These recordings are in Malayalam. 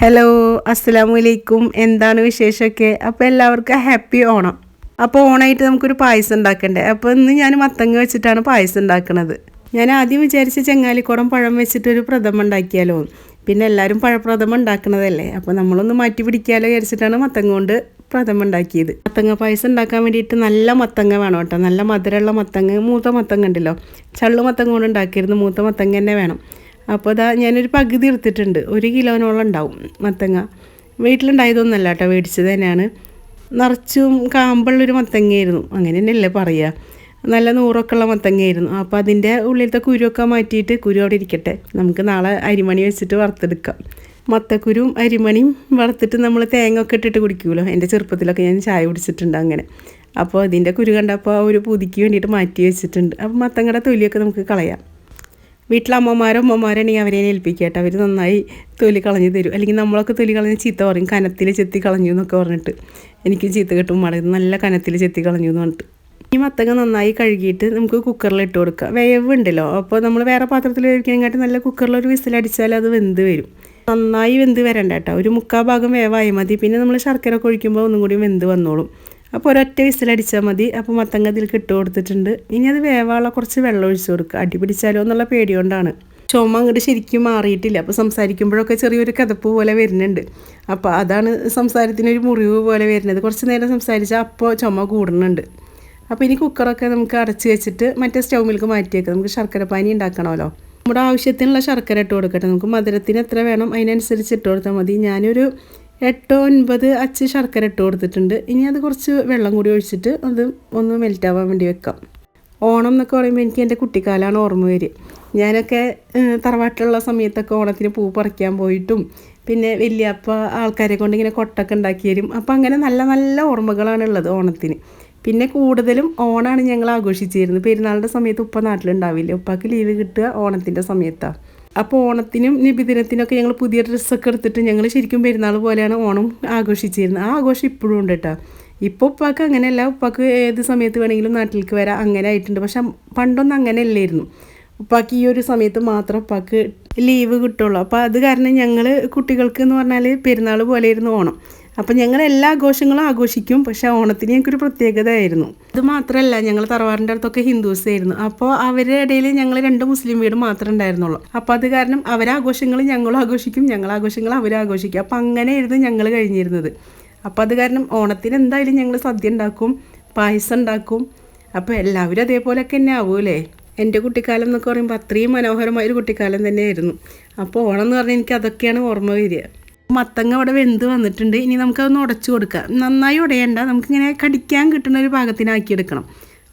ഹലോ അസ്സലാമു അലൈക്കും എന്താണ് വിശേഷമൊക്കെ? അപ്പോൾ എല്ലാവർക്കും ഹാപ്പി ഓണം. അപ്പോൾ ഓണമായിട്ട് നമുക്കൊരു പായസം ഉണ്ടാക്കണ്ടേ? അപ്പോൾ ഇന്ന് ഞാൻ മത്തങ്ങ വെച്ചിട്ടാണ് പായസം ഉണ്ടാക്കുന്നത് ഞാൻ ആദ്യം വിചാരിച്ച ചെങ്ങാലിക്കുടം പഴം വെച്ചിട്ടൊരു പ്രഥമ ഉണ്ടാക്കിയാലോ? പിന്നെ എല്ലാവരും പഴപ്രഥമ ഉണ്ടാക്കുന്നതല്ലേ അപ്പോൾ നമ്മളൊന്ന് മാറ്റി പിടിക്കാലോ വിചാരിച്ചിട്ടാണ് മത്തങ്ങ കൊണ്ട് പ്രഥമ ഉണ്ടാക്കിയത്. മത്തങ്ങ പായസം ഉണ്ടാക്കാൻ വേണ്ടിയിട്ട് നല്ല മത്തങ്ങ വേണം കേട്ടോ. നല്ല മധുരമുള്ള മത്തങ്ങ മൂത്ത മത്തങ്ങ ഉണ്ടല്ലോ. ചള്ളു മത്തങ്ങ കൊണ്ട് ഉണ്ടാക്കിയിരുന്നു. മൂത്ത മത്തങ്ങ തന്നെ വേണം. അപ്പോൾ ഇതാ ഞാനൊരു പകുതി എടുത്തിട്ടുണ്ട്. ഒരു കിലോനോളം ഉണ്ടാവും മത്തങ്ങ. വീട്ടിലുണ്ടായതൊന്നല്ല കേട്ടോ മേടിച്ചത് തന്നെയാണ്. നിറച്ചും കാമ്പുള്ളൊരു മത്തങ്ങയായിരുന്നു. അങ്ങനെ തന്നെയല്ലേ പറയുക നല്ല നൂറൊക്കെ ഉള്ള മത്തങ്ങയായിരുന്നു. അപ്പോൾ അതിന്റെ ഉള്ളിലത്തെ കുരുവൊക്കെ മാറ്റിയിട്ട് കുരു അവിടെ ഇരിക്കട്ടെ. നമുക്ക് നാളെ അരിമണി വെച്ചിട്ട് വറുത്തെടുക്കാം. മത്തക്കുരും അരിമണിയും വറുത്തിട്ട് നമ്മൾ തേങ്ങ ഒക്കെ ഇട്ടിട്ട് കുടിക്കുമല്ലോ എന്റെ ചെറുപ്പത്തിലൊക്കെ ഞാൻ ചായ കുടിച്ചിട്ടുണ്ട് അങ്ങനെ. അപ്പോൾ ഇതിന്റെ കുരു കണ്ടപ്പോൾ ഒരു പുതുക്കി വേണ്ടിയിട്ട് മാറ്റി വെച്ചിട്ടുണ്ട്. അപ്പോൾ മത്തങ്ങയുടെ തൊലിയൊക്കെ നമുക്ക് കളയാം. വീട്ടിലെ അമ്മമാരോ അമ്മമാരാണെങ്കിൽ അവരെ ഏൽപ്പിക്കുക കേട്ടോ. അവർ നന്നായി തൊലി കളഞ്ഞു തരും. അല്ലെങ്കിൽ നമ്മളൊക്കെ തൊലി കളഞ്ഞ് ചീത്ത പറയും. കനത്തിൽ ചെത്തി കളഞ്ഞു എന്നൊക്കെ പറഞ്ഞിട്ട് എനിക്കും ചീത്ത കിട്ടും മടങ്ങി നല്ല കനത്തിൽ ചെത്തി കളഞ്ഞു എന്ന് പറഞ്ഞിട്ട്. ഈ മത്തങ്ങ നന്നായി കഴുകിയിട്ട് നമുക്ക് കുക്കറിൽ ഇട്ട് കൊടുക്കുക വേവ് ഉണ്ടല്ലോ അപ്പോൾ നമ്മൾ വേറെ പാത്രത്തിൽ വേവിക്കണമെങ്കിൽ നല്ല കുക്കറിൽ ഒരു വിസിലടിച്ചാൽ അത് വെന്ത് വരും. നന്നായി വെന്ത് വരണ്ട കേട്ടോ. ഒരു മുക്കാൽ ഭാഗം വേവായി മതി. പിന്നെ നമ്മൾ ശർക്കര ഒക്കെ ഒഴിക്കുമ്പോൾ ഒന്നും കൂടി വെന്ത് വന്നോളും. അപ്പോൾ ഒരൊറ്റ വിസിലടിച്ചാൽ മതി. അപ്പോൾ മത്തങ്ങ ഇതിൽ ഇട്ട് കൊടുത്തിട്ടുണ്ട്. ഇനി അത് വേവാളെ കുറച്ച് വെള്ളം ഒഴിച്ച് കൊടുക്കുക അടി പിടിച്ചാലോ എന്നുള്ള പേടി കൊണ്ടാണ്. ചുമ അങ്ങോട്ട് ശരിക്കും മാറിയിട്ടില്ല. അപ്പോൾ സംസാരിക്കുമ്പോഴൊക്കെ ചെറിയൊരു കഥപ്പ് പോലെ വരുന്നുണ്ട്. അപ്പോൾ അതാണ് സംസാരത്തിനൊരു മുറിവ് പോലെ വരുന്നത്. കുറച്ച് നേരം സംസാരിച്ചാൽ അപ്പോൾ ചുമ കൂടുന്നുണ്ട്. അപ്പോൾ ഇനി കുക്കറൊക്കെ നമുക്ക് അടച്ച് വെച്ചിട്ട് മറ്റേ സ്റ്റൗമിലേക്ക് മാറ്റിയേക്കാം. നമുക്ക് ശർക്കര പാനി ഉണ്ടാക്കണമല്ലോ. നമ്മുടെ ആവശ്യത്തിനുള്ള ശർക്കര ഇട്ട് കൊടുക്കട്ടെ. നമുക്ക് മധുരത്തിന് എത്ര വേണം? അതിനനുസരിച്ച് ഇട്ട് കൊടുത്താൽ മതി. ഞാനൊരു എട്ടോ ഒൻപത് അച്ച് ശർക്കര ഇട്ട് കൊടുത്തിട്ടുണ്ട്. ഇനി അത് കുറച്ച് വെള്ളം കൂടി ഒഴിച്ചിട്ട് അത് ഒന്ന് മെൽറ്റാവാൻ വേണ്ടി വെക്കാം. ഓണം എന്നൊക്കെ പറയുമ്പോൾ എനിക്ക് എന്റെ കുട്ടിക്കാലമാണ് ഓർമ്മ വരിക. ഞാനൊക്കെ തറവാട്ടിലുള്ള സമയത്തൊക്കെ ഓണത്തിന് പൂ പറിക്കാൻ പോയിട്ടും പിന്നെ വലിയപ്പ ആൾക്കാരെ കൊണ്ട് ഇങ്ങനെ കൊട്ടൊക്കെ ഉണ്ടാക്കി തരും. അപ്പോൾ അങ്ങനെ നല്ല നല്ല ഓർമ്മകളാണ് ഉള്ളത് ഓണത്തിന്. പിന്നെ കൂടുതലും ഓണാണ് ഞങ്ങൾ ആഘോഷിച്ചിരുന്നത്. പെരുന്നാളിന്റെ സമയത്ത് ഉപ്പ നാട്ടിലുണ്ടാവില്ല? ഉപ്പാക്ക് ലീവ് കിട്ടുക ഓണത്തിന്റെ സമയത്താണ് അപ്പോൾ ഓണത്തിനും നിബിദിനത്തിനൊക്കെ ഞങ്ങൾ പുതിയ ഡ്രസ്സൊക്കെ എടുത്തിട്ട് ഞങ്ങൾ ശരിക്കും പെരുന്നാൾ പോലെയാണ് ഓണം ആഘോഷിച്ചിരുന്നത്. ആ ആഘോഷം ഇപ്പോഴും ഉണ്ട് കേട്ടോ. ഇപ്പോൾ ഉപ്പാക്ക് അങ്ങനെയല്ല. ഉപ്പാക്ക് ഏത് സമയത്ത് വേണമെങ്കിലും നാട്ടിലേക്ക് വരാം. അങ്ങനെ ആയിട്ടുണ്ട്. പക്ഷെ പണ്ടൊന്നും അങ്ങനെ അല്ലായിരുന്നു ഉപ്പാക്ക് ഈ ഒരു സമയത്ത് മാത്രം ഉപ്പാക്ക് ലീവ് കിട്ടുള്ളൂ. അപ്പോൾ അത് കാരണം ഞങ്ങൾ കുട്ടികൾക്ക് എന്ന് പറഞ്ഞാൽ പെരുന്നാൾ പോലെയായിരുന്നു ഓണം. അപ്പം ഞങ്ങൾ എല്ലാ ആഘോഷങ്ങളും ആഘോഷിക്കും പക്ഷേ ഓണത്തിന് ഞങ്ങൾക്കൊരു പ്രത്യേകത ആയിരുന്നു അത് മാത്രമല്ല ഞങ്ങൾ തറവാടിന്റെ അടുത്തൊക്കെ ഹിന്ദുസ് ആയിരുന്നു. അപ്പോൾ അവരുടെ ഇടയിൽ ഞങ്ങൾ രണ്ട് മുസ്ലിം വീട് മാത്രമേ ഉണ്ടായിരുന്നുള്ളൂ. അപ്പോൾ അത് കാരണം അവരാഘോഷങ്ങൾ ഞങ്ങളും ആഘോഷിക്കും ഞങ്ങൾ ആഘോഷങ്ങൾ അവരാഘോഷിക്കും അപ്പം അപ്പോൾ അങ്ങനെയായിരുന്നു ഞങ്ങൾ കഴിഞ്ഞിരുന്നത്. അപ്പോൾ അത് കാരണം ഓണത്തിന് എന്തായാലും ഞങ്ങൾ സദ്യ ഉണ്ടാക്കും പായസം ഉണ്ടാക്കും. അപ്പോൾ എല്ലാവരും അതേപോലെയൊക്കെ തന്നെ ആവൂലേ എന്റെ കുട്ടിക്കാലം എന്നൊക്കെ പറയുമ്പോൾ അത്രയും മനോഹരമായൊരു കുട്ടിക്കാലം തന്നെയായിരുന്നു. അപ്പോൾ ഓണം എന്ന് പറഞ്ഞാൽ എനിക്ക് അതൊക്കെയാണ് ഓർമ്മ വരിക. മത്തങ്ങ അവിടെ വെന്ത് വന്നിട്ടുണ്ട്. ഇനി നമുക്കതൊന്ന് ഉടച്ചു കൊടുക്കാം. നന്നായി ഉടയണ്ട. നമുക്കിങ്ങനെ കടിക്കാൻ കിട്ടുന്ന ഒരു ഭാഗത്തിനാക്കി എടുക്കണം.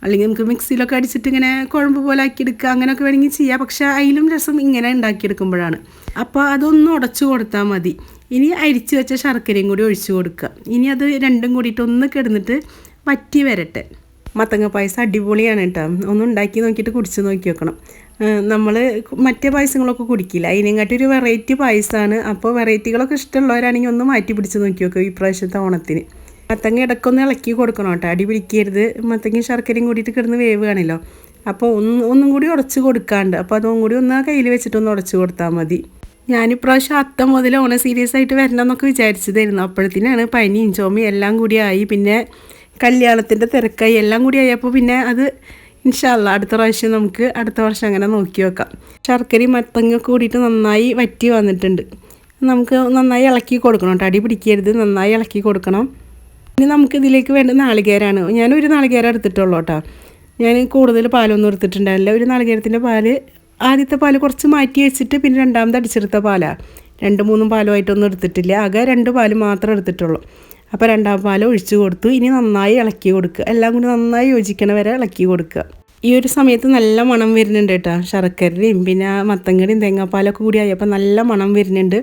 അല്ലെങ്കിൽ നമുക്ക് മിക്സിയിലൊക്കെ അടിച്ചിട്ട് ഇങ്ങനെ കുഴമ്പ് പോലെ ആക്കിയെടുക്കുക അങ്ങനെയൊക്കെ വേണമെങ്കിൽ ചെയ്യാം. പക്ഷേ അതിലും രസം ഇങ്ങനെ ഉണ്ടാക്കിയെടുക്കുമ്പോഴാണ് അപ്പോൾ അതൊന്ന് ഉടച്ചു കൊടുത്താൽ മതി. ഇനി അരിച്ച് വെച്ച ശർക്കരയും കൂടി ഒഴിച്ചു കൊടുക്കുക. ഇനി അത് രണ്ടും കൂടിയിട്ട് ഒന്ന് കിടന്നിട്ട് വറ്റി വരട്ടെ. മത്തങ്ങ പായസം അടിപൊളിയാണ് കേട്ടോ. ഒന്ന് ഉണ്ടാക്കി നോക്കിയിട്ട് കുടിച്ച് നോക്കി വെക്കണം. നമ്മൾ മറ്റേ പായസങ്ങളൊക്കെ കുടിക്കില്ല. അതിനെങ്കാട്ടി ഒരു വെറൈറ്റി പായസമാണ് അപ്പോൾ വെറൈറ്റികളൊക്കെ ഇഷ്ടമുള്ളവരാണെങ്കിൽ ഒന്ന് മാറ്റി പിടിച്ച് നോക്കി നോക്കുക ഈ പ്രാവശ്യത്തെ ഓണത്തിന്. മത്തങ്ങ ഇടയ്ക്കൊന്ന് ഇളക്കി കൊടുക്കണം കേട്ടോ. അടി പിടിക്കരുത്. മത്തങ്ങ ശർക്കരയും കൂടിയിട്ട് കിടന്ന് വേവുകയാണല്ലോ. അപ്പോൾ ഒന്ന് ഒന്നും കൂടി ഉടച്ച് കൊടുക്കാണ്ട്. അപ്പോൾ അതും കൂടി ഒന്ന് കയ്യിൽ വെച്ചിട്ട് ഒന്ന് ഉടച്ച് കൊടുത്താൽ മതി. ഞാനിപ്രാവശ്യം അത്തം മുതൽ ഓണം സീരിയസ് ആയിട്ട് വരണം വരണമെന്നൊക്കെ വിചാരിച്ചതായിരുന്നു. അപ്പോഴത്തേനാണ് പനിയും ചുമയും എല്ലാം കൂടി ആയി. പിന്നെ കല്യാണത്തിന്റെ തിരക്കായി എല്ലാം കൂടി ആയപ്പോൾ പിന്നെ അത് ഇൻഷാല്ല അടുത്ത പ്രാവശ്യം നമുക്ക് അടുത്ത വർഷം അങ്ങനെ നോക്കി വെക്കാം. ശർക്കരയും മത്തങ്ങ കൂടിയിട്ട് നന്നായി വറ്റി വന്നിട്ടുണ്ട്. നമുക്ക് നന്നായി ഇളക്കി കൊടുക്കണം കേട്ടോ. അടി പിടിക്കരുത് നന്നായി ഇളക്കി കൊടുക്കണം. ഇനി നമുക്ക് ഇതിലേക്ക് വേണ്ട നാളികേരാണ്. ഞാൻ ഒരു നാളികേരം എടുത്തിട്ടുള്ളൂ കേട്ടോ. ഞാൻ കൂടുതൽ പാലൊന്നും എടുത്തിട്ടുണ്ടായില്ല ഒരു നാളികേരത്തിന്റെ പാൽ ആദ്യത്തെ പാൽ കുറച്ച് മാറ്റി വെച്ചിട്ട് പിന്നെ രണ്ടാമത് അടിച്ചെടുത്ത പാലാണ് രണ്ട് മൂന്നും പാലുമായിട്ടൊന്നും എടുത്തിട്ടില്ല. ആകെ രണ്ട് പാൽ മാത്രം എടുത്തിട്ടുള്ളൂ. അപ്പോൾ രണ്ടാം പാൽ ഒഴിച്ച് കൊടുത്തു. ഇനി നന്നായി ഇളക്കി കൊടുക്കുക. എല്ലാം കൂടി നന്നായി യോജിക്കണ വരെ ഇളക്കി കൊടുക്കുക. ഈ ഒരു സമയത്ത് നല്ല മണം വരുന്നുണ്ട് കേട്ടോ. ശർക്കരയും പിന്നെ മത്തങ്ങടിയും തേങ്ങാപ്പാലൊക്കെ കൂടി ആയപ്പോൾ നല്ല മണം വരുന്നുണ്ട്.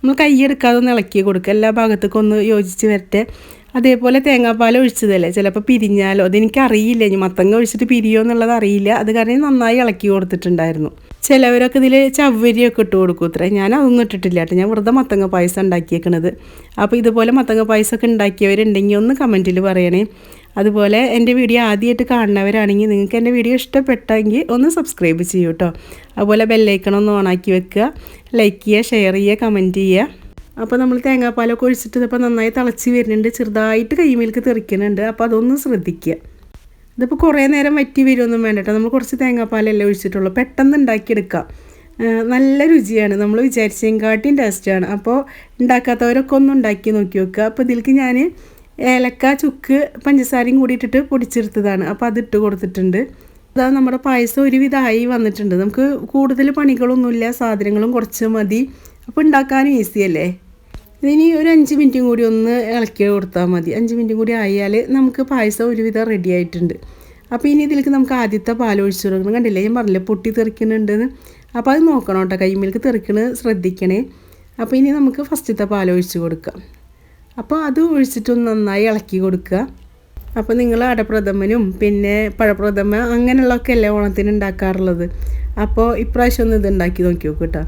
നമ്മൾ കൈയെടുക്കാതെ ഒന്ന് ഇളക്കി കൊടുക്കുക. എല്ലാ ഭാഗത്തേക്കും ഒന്ന് യോജിച്ച് വരട്ടെ. അതേപോലെ തേങ്ങാപ്പാൽ ഒഴിച്ചതല്ലേ? ചിലപ്പോൾ പിരിഞ്ഞാലോ? അതെനിക്ക് അറിയില്ല ഇനി മത്തങ്ങ ഒഴിച്ചിട്ട് പിരിയോ എന്നുള്ളത് അറിയില്ല. അത് കാരണം നന്നായി ഇളക്കി കൊടുത്തിട്ടുണ്ടായിരുന്നു. ചിലവരൊക്കെ ഇതിൽ ചവ്വരിയൊക്കെ ഇട്ട് കൊടുക്കും ഇത്ര. ഞാൻ അതൊന്നും ഇട്ടിട്ടില്ല കേട്ടോ. ഞാൻ വെറുതെ മത്തങ്ങ പായസം ഉണ്ടാക്കിയേക്കണത്. അപ്പോൾ ഇതുപോലെ മത്തങ്ങ പായസമൊക്കെ ഉണ്ടാക്കിയവരുണ്ടെങ്കിൽ ഒന്ന് കമന്റിൽ പറയണേ. അതുപോലെ എന്റെ വീഡിയോ ആദ്യമായിട്ട് കാണുന്നവരാണെങ്കിൽ നിങ്ങൾക്ക് എന്റെ വീഡിയോ ഇഷ്ടപ്പെട്ടെങ്കിൽ ഒന്ന് സബ്സ്ക്രൈബ് ചെയ്യൂ കേട്ടോ. അതുപോലെ ബെല്ലൈക്കൺ ഒന്ന് ഓണാക്കി വെക്കുക. ലൈക്ക് ചെയ്യുക ഷെയർ ചെയ്യുക കമന്റ് ചെയ്യുക. അപ്പോൾ നമ്മൾ തേങ്ങാപ്പാലൊക്കെ ഒഴിച്ചിട്ട് ഇതിപ്പോൾ നന്നായി തിളച്ച് വരുന്നുണ്ട്. ചെറുതായിട്ട് കൈമേൽക്ക് തെറിക്കുന്നുണ്ട് അപ്പോൾ അതൊന്ന് ശ്രദ്ധിക്കുക. ഇതിപ്പോൾ കുറേ നേരം വറ്റി വരുമൊന്നും വേണ്ട കേട്ടോ നമ്മൾ കുറച്ച് തേങ്ങാപ്പാലല്ലേ ഒഴിച്ചിട്ടുള്ളൂ. പെട്ടെന്ന് ഉണ്ടാക്കിയെടുക്കാം. നല്ല രുചിയാണ്. നമ്മൾ വിചാരിച്ചതിനെക്കാട്ടിയും ടേസ്റ്റാണ് അപ്പോൾ ഉണ്ടാക്കാത്തവരൊക്കെ ഒന്ന് ഉണ്ടാക്കി നോക്കി നോക്കുക അപ്പോൾ ഇതിലേക്ക് ഞാൻ ഏലക്ക ചുക്ക് പഞ്ചസാരയും കൂടി ഇട്ടിട്ട് പൊടിച്ചെടുത്തതാണ്. അപ്പോൾ അതിട്ട് കൊടുത്തിട്ടുണ്ട്. അതാ നമ്മുടെ പായസം ഒരുവിധമായി വന്നിട്ടുണ്ട്. നമുക്ക് കൂടുതൽ പണികളൊന്നുമില്ല. സാധനങ്ങളും കുറച്ച് മതി. അപ്പോൾ ഉണ്ടാക്കാനും ഈസിയല്ലേ ഇനി ഒരു അഞ്ച് മിനിറ്റും കൂടി ഒന്ന് ഇളക്കി കൊടുത്താൽ മതി. അഞ്ച് മിനിറ്റും കൂടി ആയാൽ നമുക്ക് പായസം ഒരുവിധം റെഡി ആയിട്ടുണ്ട്. അപ്പോൾ ഇനി ഇതിലേക്ക് നമുക്ക് ആദ്യത്തെ പാൽ ഒഴിച്ചു കൊടുക്കണം കണ്ടില്ലേ? ഞാൻ പറഞ്ഞില്ല പൊട്ടി തെറിക്കുന്നുണ്ടെന്ന്. അപ്പോൾ അത് നോക്കണം കേട്ടോ. കൈമിൽക്ക് തെറിക്കണത് ശ്രദ്ധിക്കണേ. അപ്പോൾ ഇനി നമുക്ക് ഫസ്റ്റത്തെ പാൽ ഒഴിച്ച് കൊടുക്കാം. അപ്പോൾ അത് ഒഴിച്ചിട്ടൊന്ന് നന്നായി ഇളക്കി കൊടുക്കുക. അപ്പോൾ നിങ്ങൾ അടപ്രഥമനും പിന്നെ പഴപ്രഥമ അങ്ങനെയുള്ളതൊക്കെ അല്ലേ ഓണത്തിന് ഉണ്ടാക്കാറുള്ളത്? അപ്പോൾ ഇപ്രാവശ്യം ഒന്ന് ഇത് ഉണ്ടാക്കി നോക്കി നോക്കൂ കേട്ടോ.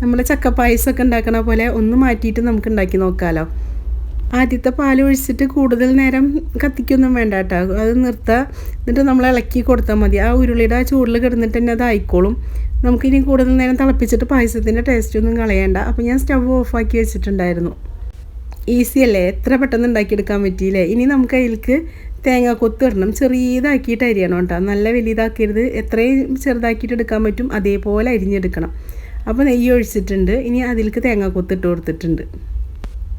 നമ്മൾ ചക്കപ്പായസമൊക്കെ ഉണ്ടാക്കണ പോലെ ഒന്ന് മാറ്റിയിട്ട് നമുക്ക് ഉണ്ടാക്കി നോക്കാമല്ലോ ആദ്യത്തെ പാൽ ഒഴിച്ചിട്ട് കൂടുതൽ നേരം കത്തിക്കൊന്നും വേണ്ട കേട്ടോ. അത് നിർത്തുക എന്നിട്ട് നമ്മൾ ഇളക്കി കൊടുത്താൽ മതി. ആ ഉരുളിയുടെ ആ ചൂടിൽ കിടന്നിട്ട് തന്നെ അത് ആയിക്കോളും. നമുക്കിനി കൂടുതൽ നേരം തിളപ്പിച്ചിട്ട് പായസത്തിന്റെ ടേസ്റ്റ് ഒന്നും കളയണ്ട. അപ്പോൾ ഞാൻ സ്റ്റവ് ഓഫാക്കി വെച്ചിട്ടുണ്ടായിരുന്നു. ഈസി അല്ലേ? എത്ര പെട്ടെന്ന് ഉണ്ടാക്കിയെടുക്കാൻ പറ്റിയില്ലേ? ഇനി നമുക്ക് അതിലേക്ക് തേങ്ങ കൊത്ത് ഇടണം ചെറിയതാക്കിയിട്ട് അരിയണം കേട്ടോ. നല്ല വലിയതാക്കരുത് എത്രയും ചെറുതാക്കിയിട്ട് എടുക്കാൻ പറ്റും അതേപോലെ അരിഞ്ഞെടുക്കണം. അപ്പോൾ നെയ്യ് ഒഴിച്ചിട്ടുണ്ട്. ഇനി അതിലേക്ക് തേങ്ങ കൊത്ത് ഇട്ട് കൊടുത്തിട്ടുണ്ട്.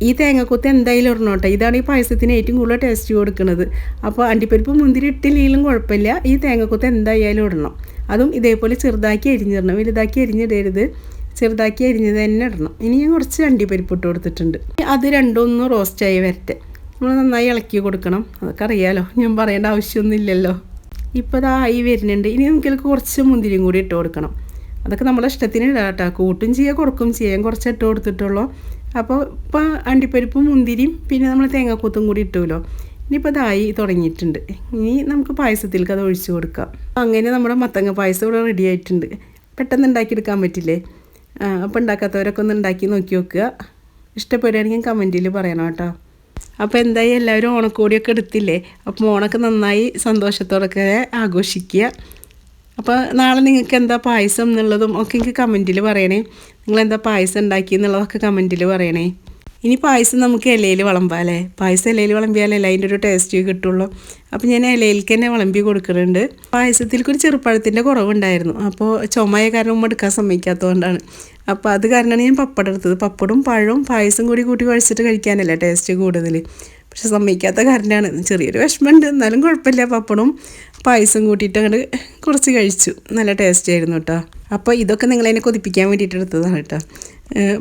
ഈ തേങ്ങക്കൊത്ത് എന്തായാലും ഇറങ്ങോട്ടെ ഇതാണ് ഈ പായസത്തിന് ഏറ്റവും കൂടുതൽ ടേസ്റ്റ് കൊടുക്കുന്നത്. അപ്പോൾ അണ്ടിപ്പരിപ്പ് മുന്തിരി ഇട്ടില്ലെങ്കിലും കുഴപ്പമില്ല. ഈ തേങ്ങക്കൊത്ത് എന്തായാലും ഇടണം. അതും ഇതേപോലെ ചെറുതാക്കി അരിഞ്ഞിടണം. വലുതാക്കി അരിഞ്ഞിടരുത്. ചെറുതാക്കി അരിഞ്ഞത് തന്നെ ഇടണം. ഇനി ഞാൻ കുറച്ച് അണ്ടിപ്പരിപ്പ് ഇട്ട് കൊടുത്തിട്ടുണ്ട്. അത് രണ്ടൊന്നും റോസ്റ്റ് ആയി വരട്ടെ. നമ്മൾ നന്നായി ഇളക്കി കൊടുക്കണം. അതൊക്കെ അറിയാലോ. ഞാൻ പറയേണ്ട ആവശ്യമൊന്നുമില്ലല്ലോ ഇപ്പോൾ ഇതായി വരുന്നുണ്ട്. ഇനി നമുക്കിതിലേക്ക് കുറച്ച് മുന്തിരിയും കൂടി ഇട്ട് കൊടുക്കണം. അതൊക്കെ നമ്മളെ ഇഷ്ടത്തിന് ഇടാം കേട്ടോ. കൂട്ടും ചെയ്യാം കുറക്കും ചെയ്യാം. കുറച്ച് ഇട്ട് കൊടുത്തിട്ടുള്ളൂ. അപ്പോൾ ഇപ്പോൾ അണ്ടിപ്പരിപ്പും മുന്തിരിയും പിന്നെ നമ്മൾ തേങ്ങാക്കൂത്തും കൂടി ഇട്ടുമല്ലോ ഇനിയിപ്പോൾ ഇതായി തുടങ്ങിയിട്ടുണ്ട്. ഇനി നമുക്ക് പായസത്തിലേക്ക് അത് ഒഴിച്ചു കൊടുക്കാം. അങ്ങനെ നമ്മുടെ മത്തങ്ങ പായസം ഇവിടെ റെഡി ആയിട്ടുണ്ട്. പെട്ടെന്ന് ഉണ്ടാക്കിയെടുക്കാൻ പറ്റില്ലേ? അപ്പോൾ ഉണ്ടാക്കാത്തവരൊക്കെ ഒന്ന് ഉണ്ടാക്കി നോക്കി നോക്കുക ഇഷ്ടപ്പെടുകയാണെങ്കിൽ കമന്റിൽ പറയണം കേട്ടോ. അപ്പോൾ എന്തായാലും എല്ലാവരും ഓണക്കോടിയൊക്കെ എടുത്തില്ലേ? അപ്പോൾ ഓണൊക്കെ നന്നായി സന്തോഷത്തോടൊക്കെ ആഘോഷിക്കുക. അപ്പോൾ നാളെ നിങ്ങൾക്ക് എന്താ പായസം എന്നുള്ളതും ഒക്കെ എനിക്ക് കമന്റിൽ പറയണേ. നിങ്ങൾ എന്താ പായസം ഉണ്ടാക്കി എന്നുള്ളതൊക്കെ കമന്റിൽ പറയണേ. ഇനി പായസം നമുക്ക് ഇലയിൽ വിളമ്പാം അല്ലേ? പായസം ഇലയിൽ വിളമ്പിയാലേ അതിന്റെ ഒരു ടേസ്റ്റ് കിട്ടുള്ളൂ. അപ്പോൾ ഞാൻ ഇലയിലേക്ക് തന്നെ വിളമ്പി കൊടുക്കുന്നുണ്ട്. പായസത്തിലേക്ക് ഒരു ചെറുപ്പഴത്തിന്റെ കുറവുണ്ടായിരുന്നു. അപ്പോൾ ചുമയ കാരണം ഉമ്മ എടുക്കാൻ സമ്മതിക്കാത്തതുകൊണ്ടാണ്. അപ്പോൾ അത് കാരണമാണ് ഞാൻ പപ്പടം എടുത്തത്. പപ്പടും പഴവും പായസം കൂടി കൂട്ടി കഴിച്ചിട്ട് കഴിക്കാനല്ലേ ടേസ്റ്റ് കൂടുതൽ പക്ഷെ സമ്മതിക്കാത്ത കാരണമാണ് ചെറിയൊരു വിഷമമുണ്ട്. എന്നാലും കുഴപ്പമില്ല. പപ്പടും പായസം കൂട്ടിയിട്ട് അങ്ങോട്ട് കുറച്ച് കഴിച്ചു. നല്ല ടേസ്റ്റ് ആയിരുന്നു കേട്ടോ അപ്പോൾ ഇതൊക്കെ നിങ്ങളതിനെ കൊതിപ്പിക്കാൻ വേണ്ടിയിട്ട് എടുത്തതാണ് കേട്ടോ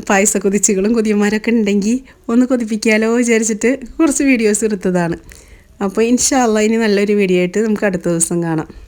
പായസ കൊതിച്ചുകളും കൊതിയന്മാരൊക്കെ ഉണ്ടെങ്കിൽ ഒന്ന് കൊതിപ്പിക്കാലോ വിചാരിച്ചിട്ട് കുറച്ച് വീഡിയോസ് എടുത്തതാണ്. അപ്പോൾ ഇൻഷാല്ല ഇനി നല്ലൊരു വീഡിയോ ആയിട്ട് നമുക്ക് അടുത്ത ദിവസം കാണാം.